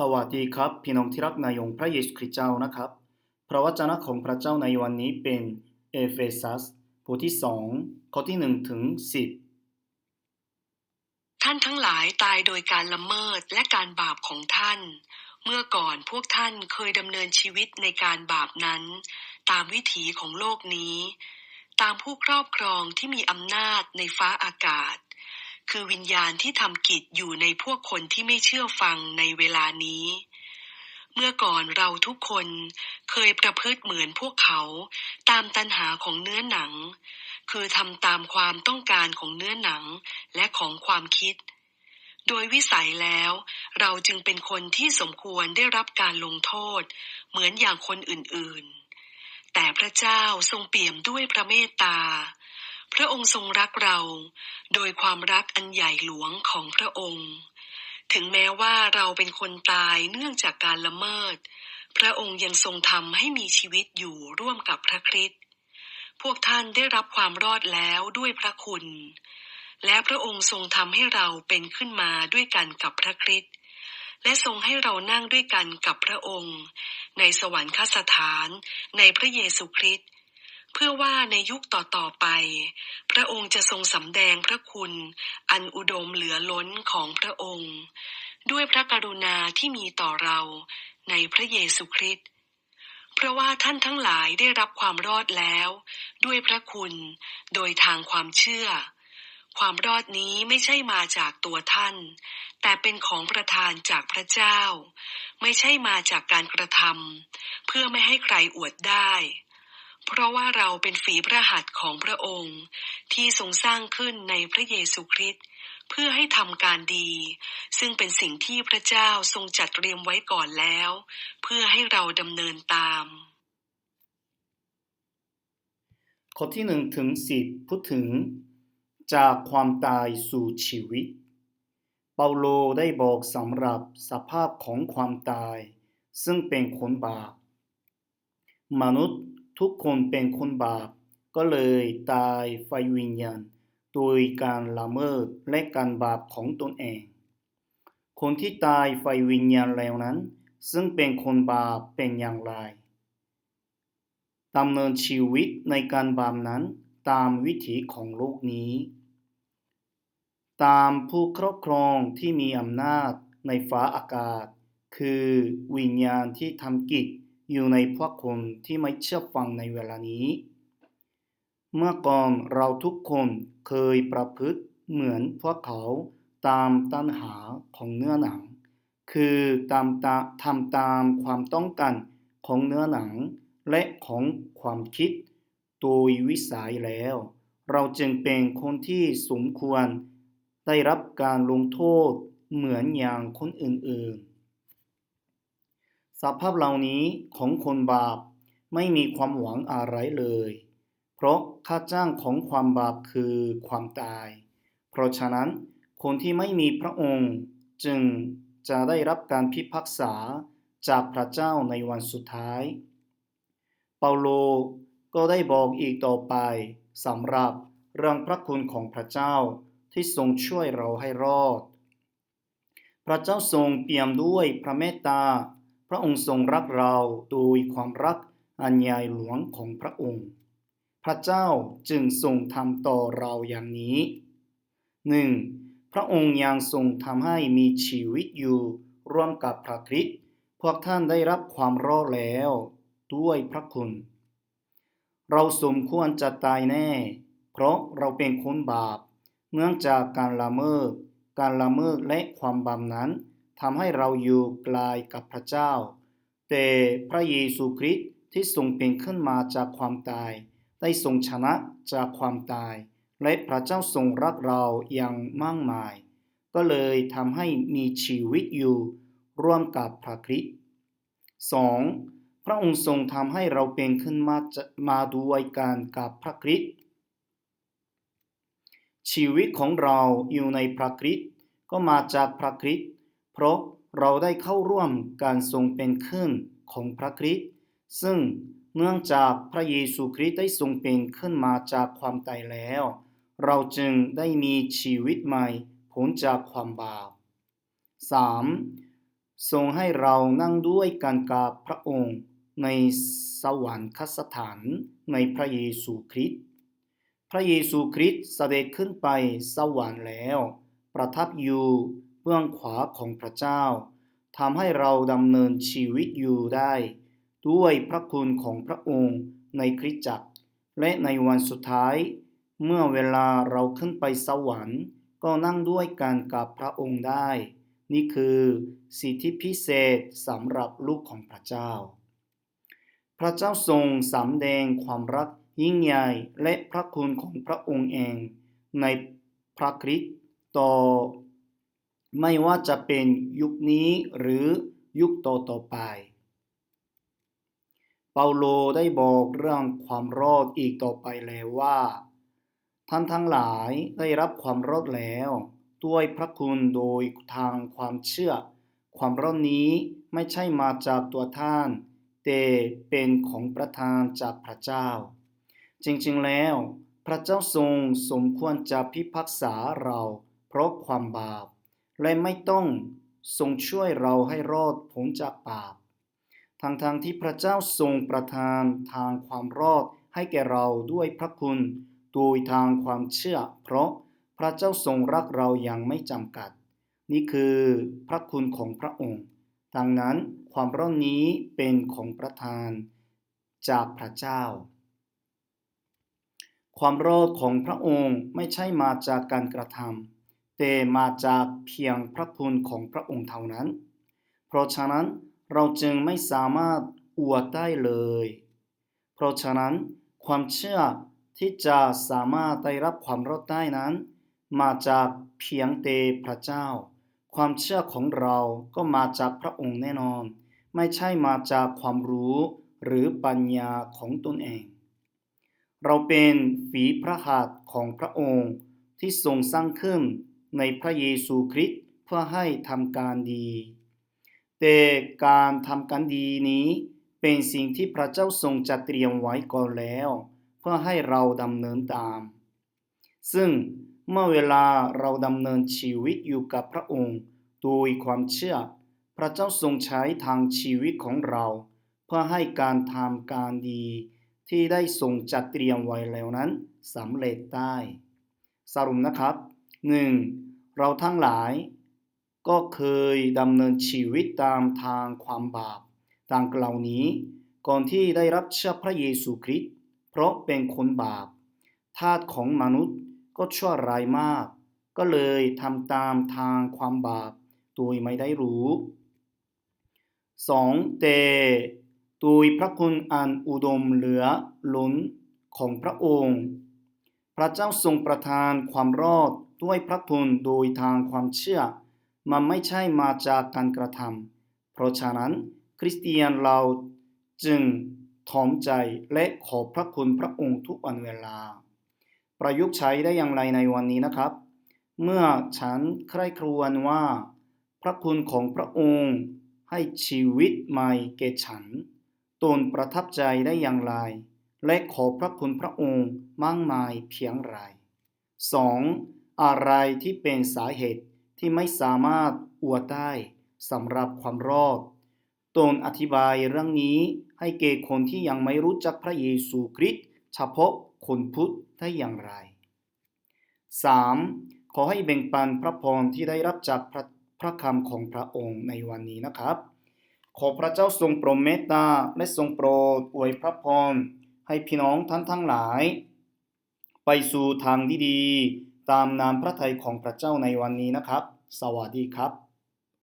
สวัสดีครับ พี่น้องที่รักในองค์พระเยซูคริสต์เจ้านะครับ พระวจนะของพระเจ้าในวันนี้เป็นเอเฟซัสบทที่สองข้อที่หนึ่งถึงสิบท่านทั้งหลายตายโดยการละเมิดและการบาปของท่าน เมื่อก่อนพวกท่านเคยดำเนินชีวิตในการบาปนั้น ตามวิถีของโลกนี้ ตามผู้ครอบครองที่มีอำนาจในฟ้าอากาศ คือวิญญาณที่ทำกิจอยู่ในพวกคนที่ไม่เชื่อฟังในเวลานี้ เมื่อก่อนเราทุกคนเคยประพฤติเหมือนพวกเขาตามตัณหาของเนื้อหนัง คือทำตามความต้องการของเนื้อหนังและของความคิด โดยวิสัยแล้ว เราจึงเป็นคนที่สมควรได้รับการลงโทษ เหมือนอย่างคนอื่นๆ แต่พระเจ้าทรงเปี่ยมด้วยพระเมตตา พระองค์ทรงรักเรา โดยความรักอันใหญ่หลวงของพระองค์ ถึงแม้ว่าเราเป็นคนตายเนื่องจากการละเมิด พระองค์ยังทรงทำให้มีชีวิตอยู่ร่วมกับพระคริสต์พวกท่านได้รับความรอดแล้วด้วยพระคุณ และพระองค์ทรงทำให้เราเป็นขึ้นมาด้วยกันกับพระคริสต์และทรงให้เรานั่งด้วยกันกับพระองค์ ในสวรรคสถานในพระเยซูคริสต์ เพื่อว่าในยุคต่อๆไป พระองค์จะทรงสำแดงพระคุณ อันอุดมเหลือล้นของพระองค์ ด้วยพระกรุณาที่มีต่อเราในพระเยซูคริสต์เพราะว่าท่านทั้งหลายได้รับความรอดแล้ว ด้วยพระคุณโดยทางความเชื่อ ความรอดนี้ไม่ใช่มาจากตัวท่าน แต่เป็นของประทานจากพระเจ้า ไม่ใช่มาจากการกระทำเพื่อไม่ให้ใครอวดได้ เพราะว่าเราเป็นฝีพระหัตถ์ของพระองค์ ที่ทรงสร้างขึ้นในพระเยซูคริสต์เพื่อให้ทำการดี ซึ่งเป็นสิ่งที่พระเจ้าทรงจัดเตรียมไว้ก่อนแล้ว เพื่อให้เราดำเนินตาม ข้อที่หนึ่งถึงสิบพูดถึง จากความตายสู่ชีวิต เปาโลได้บอกสำหรับสภาพของความตาย ซึ่งเป็นคนบาปมนุษย์ ทุกคนเป็นคนบาป ก็เลยตายไฟวิญญาณโดยการละเมิดและการบาปของตนเอง คนที่ตายไฟวิญญาณแล้วนั้น ซึ่งเป็นคนบาปเป็นอย่างไรดำเนินชีวิตในการบาปนั้นตามวิถีของโลกนี้ ตามผู้ครอบครองที่มีอำนาจในฟ้าอากาศ คือวิญญาณที่ทำกิจ อยู่ในพวกคนที่ไม่เชื่อฟังในเวลานี้ เมื่อก่อนเราทุกคนเคยประพฤติเหมือนพวกเขาตามตัณหาของเนื้อหนัง คือตามตาทำตามความต้องการของเนื้อหนัง และของความคิดโดยวิสัยแล้ว เราจึงเป็นคนที่สมควรได้รับการลงโทษเหมือนอย่างคนอื่นๆ สภาพเหล่านี้ของคนบาปไม่มีความหวังอะไรเลย เพราะค่าจ้างของความบาปคือความตาย เพราะฉะนั้นคนที่ไม่มีพระองค์จึงจะได้รับการพิพากษาจากพระเจ้าในวันสุดท้าย เปาโลก็ได้บอกอีกต่อไปสำหรับเรื่องพระคุณของพระเจ้าที่ทรงช่วยเราให้รอด พระเจ้าทรงเปี่ยมด้วยพระเมตตา ระองค์ทรงรักเราโดยความรักอันใหญ่หลวงของพระองค์ พระเจ้าจึงทรงทำต่อเราอย่างนี้หนึ่งพระองค์ยังทรงทำให้มีชีวิตอยู่ร่วมกับพระคริสต์พวกท่านได้รับความรอดแล้ว ด้วยพระคุณ เราสมควรจะตายแน่ เพราะเราเป็นคนบาป เนื่องจากการละเมิด การละเมิดและความบาปนั้น ทำให้เราอยู่ไกลกับพระเจ้า แต่พระเยซูคริสต์ที่ทรงเป็นขึ้นมาจากความตาย ได้ทรงชนะจากความตาย และพระเจ้าทรงรักเราอย่างมากมาย ก็เลยทำให้มีชีวิตอยู่ร่วมกับพระคริสต์ 2. พระองค์ทรงทำให้เราเป็นขึ้นมามาด้วยกันกับพระคริสต์ชีวิตของเราอยู่ในพระคริสต์ก็มาจากพระคริสต์ เพราะเราได้เข้าร่วมการทรงเป็นขึ้นของพระคริสต์ซึ่งเนื่องจากพระเยซูคริสต์ได้ทรงเป็นขึ้นมาจากความตายแล้ว เราจึงได้มีชีวิตใหม่พ้นจากความบาป 3. ทรงให้เรานั่งด้วยกันกับพระองค์ในสวรรคสถานในพระเยซูคริสต์ พระเยซูคริสต์เสด็จขึ้นไปสวรรค์แล้ว ประทับอยู่ เบื้องขวาของพระเจ้าทำให้เราดำเนินชีวิตอยู่ได้ ด้วยพระคุณของพระองค์ในคริสตจักร และในวันสุดท้าย เมื่อเวลาเราขึ้นไปสวรรค์ ก็นั่งด้วยกันกับพระองค์ได้ นี่คือสิทธิพิเศษสำหรับลูกของพระเจ้า พระเจ้าทรงสำแดงความรักยิ่งใหญ่และพระคุณของพระองค์เอง ในพระคริสต์ต่อ ไม่ว่าจะเป็นยุคนี้หรือยุคต่อต่อๆไป เปาโลได้บอกเรื่องความรอดอีกต่อไปแล้วว่า ท่านทั้งหลายได้รับความรอดแล้ว ด้วยพระคุณโดยทางความเชื่อ ความรอดนี้ไม่ใช่มาจากตัวท่าน แต่เป็นของประทานจากพระเจ้า จริงๆแล้ว พระเจ้าทรงสมควรจะพิพากษาเราเพราะความบาป และไม่ต้องทรงช่วยเราให้รอดพ้นจากบาปทั้งๆทที่พระเจ้าทรงประทานทางความรอดให้แก่เราด้วยพระคุณโดยทางความเชื่อ เพราะพระเจ้าทรงรักเราอย่างไม่จำกัด นี่คือพระคุณของพระองค์ ดังนั้นความรอดนี้เป็นของประทานจากพระเจ้า ความรอดของพระองค์ไม่ใช่มาจากการกระทำ แต่มาจากเพียงพระคุณของพระองค์เท่านั้น เพราะฉะนั้นเราจึงไม่สามารถอวดได้เลย เพราะฉะนั้นความเชื่อที่จะสามารถได้รับความรอดได้นั้น มาจากเพียงแต่พระเจ้า ความเชื่อของเราก็มาจากพระองค์แน่นอน ไม่ใช่มาจากความรู้หรือปัญญาของตนเอง เราเป็นฝีพระหัตถ์ของพระองค์ที่ทรงสร้างขึ้น ในพระเยซูคริสต์เพื่อให้ทำการดี แต่การทำการดีนี้เป็นสิ่งที่พระเจ้าทรงจัดเตรียมไว้ก่อนแล้ว เพื่อให้เราดำเนินตาม ซึ่งเมื่อเวลาเราดำเนินชีวิตอยู่กับพระองค์โดยความเชื่อ พระเจ้าทรงใช้ทางชีวิตของเรา เพื่อให้การทำการดีที่ได้ทรงจัดเตรียมไว้แล้วนั้นสำเร็จได้ สรุปนะครับ 1. เราทั้งหลาย ก็เคยดำเนินชีวิตตามทางความบาปดังกล่านี้ ก่อนที่ได้รับเชื่อพระเยซูคริสต์เพราะเป็นคนบาปทาสของมนุษย์ก็ชั่วร้ายมาก ก็เลยทำตามทางความบาปโดยไม่ได้รู้ 2. แต่โดยพระคุณอันอุดมเหลือล้นของพระองค์ พระเจ้าทรงประทานความรอด ด้วยพระคุณโดยทางความเชื่อ มันไม่ใช่มาจากการกระทำเพราะฉะนั้น คริสเตียนเราจึงถ่อมใจและขอบพระคุณพระองค์ทุกวันเวลา ประยุกต์ใช้ได้อย่างไรในวันนี้นะครับ เมื่อฉันใคร่ครวญว่า พระคุณของพระองค์ให้ชีวิตใหม่แก่ฉันตนประทับใจได้อย่างไร และขอพระคุณพระองค์มากมายเพียงไร 2. อะไรที่เป็นสาเหตุที่ไม่สามารถอวดได้สำหรับความรอดตนอธิบายเรื่องนี้ให้แก่คนที่ยังไม่รู้จักพระเยซูคริสต์เฉพาะคนพุทธได้อย่างไร 3. ขอให้แบ่งปันพระพรที่ได้รับจากพระพระคำของพระองค์ในวันนี้นะครับ ขอพระเจ้าทรงโปรดเมตตาและทรงโปรดอวยพระพรให้พี่น้องท่านทั้งหลาย ไปสู่ทางที่ดี ตามนามพระทัยของพระเจ้าในวันนี้นะครับ สวัสดีครับ